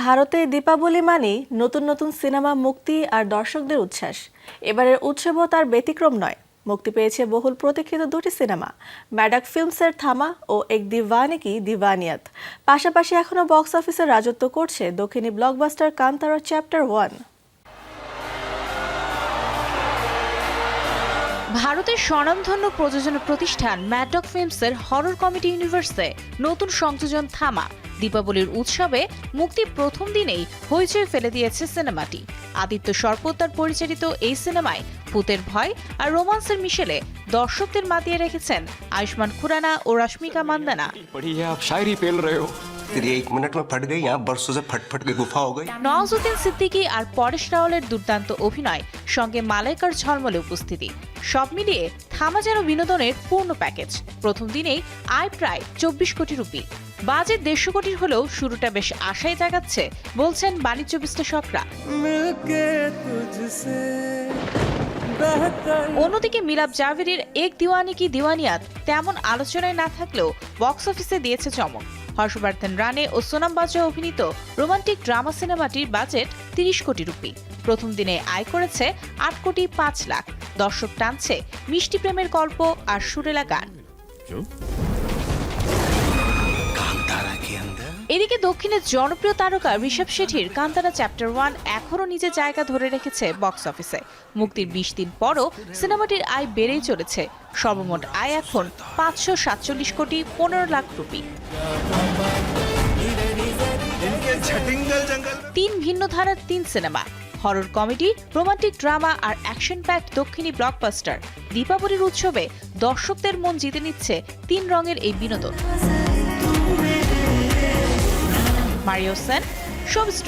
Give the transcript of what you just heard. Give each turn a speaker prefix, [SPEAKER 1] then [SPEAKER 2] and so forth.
[SPEAKER 1] ভারতে দীপাবলি মানেই নতুন নতুন সিনেমা, মুক্তি আর দর্শকদের উচ্ছ্বাস। এবারের উৎসবও তার ব্যতিক্রম নয়। মুক্তি পেয়েছে বহুল প্রতীক্ষিত দুটি সিনেমা, ম্যাডাক ফিল্মসের থামা ও এক দিওয়ানি কি দিওয়ানিয়াত। পাশাপাশি এখনও বক্স অফিসে রাজত্ব করছে দক্ষিণী ব্লকবাস্টার কান্তারা চ্যাপ্টার ওয়ান।
[SPEAKER 2] ভারতের স্বনামধন্য প্রযোজনা প্রতিষ্ঠান ম্যাডক ফিল্মসের হরর কমেডি ইউনিভার্সে নতুন সংযোজন থামা। দীপাবলির উৎসবে মুক্তি প্রথম দিনেই হইচই ফেলে দিয়েছে সিনেমাটি। আদিত্য সরপোদ্দার পরিচালিত এই সিনেমায় ভূতের ভয় আর রোমান্সের মিশেলে দর্শকদের মাতিয়ে রেখেছেন আয়ুষ্মান খুরানা ও রশ্মিকা মান্দানা। নওয়াজুদ্দিন সিদ্দিকী আর পরেশ রাওয়ালের দুর্দান্ত অভিনয় সঙ্গে মালাইকার ঝলমলে উপস্থিতি। সব মিলিয়ে থামা যেন বিনোদনের পূর্ণ প্যাকেজ। প্রথম দিনেই আয় প্রায় চব্বিশ কোটি রুপি। বাজেট দেড়শো কোটির হলেও শুরুটা বেশ আশায় জাগাচ্ছে বলছেন বাণিজ্য বিশ্লেষকরা। অন্যদিকে মিলাপ জাভেরির এক দিওয়ানি কি দিওয়ানিয়াত তেমন আলোচনায় না থাকলেও বক্স অফিসে দিয়েছে চমক। হর্ষবর্ধন রানে ও সোনাম বাজরা অভিনীত রোমান্টিক ড্রামা সিনেমাটির বাজেট তিরিশ কোটি রুপি। প্রথম দিনে আয় করেছে আট কোটি পাঁচ লাখ। দর্শক টানছে মিষ্টি প্রেমের গল্প আর সুরেলা গান। এদিকে দক্ষিণের জনপ্রিয় তারকা ঋষভ শেঠির কান্তারা চ্যাপ্টার ওয়ান এখনও নিজের জায়গা ধরে রেখেছে বক্স অফিসে। মুক্তির বিশ দিন পরও সিনেমাটির আয় বেড়েই চলেছে। সর্বমোট আয় এখন পাঁচশো সাতচল্লিশ কোটি পনেরো লাখ রুপি। তিন ভিন্ন ধারার তিন cinema. Horror comedy, romantic drama আর অ্যাকশন প্যাক দক্ষিণী ব্লকবাস্টার দীপাবলির উৎসবে দর্শকদের মন জিতে নিচ্ছে তিন রঙের এই বিনোদন। Mario Sen showbiz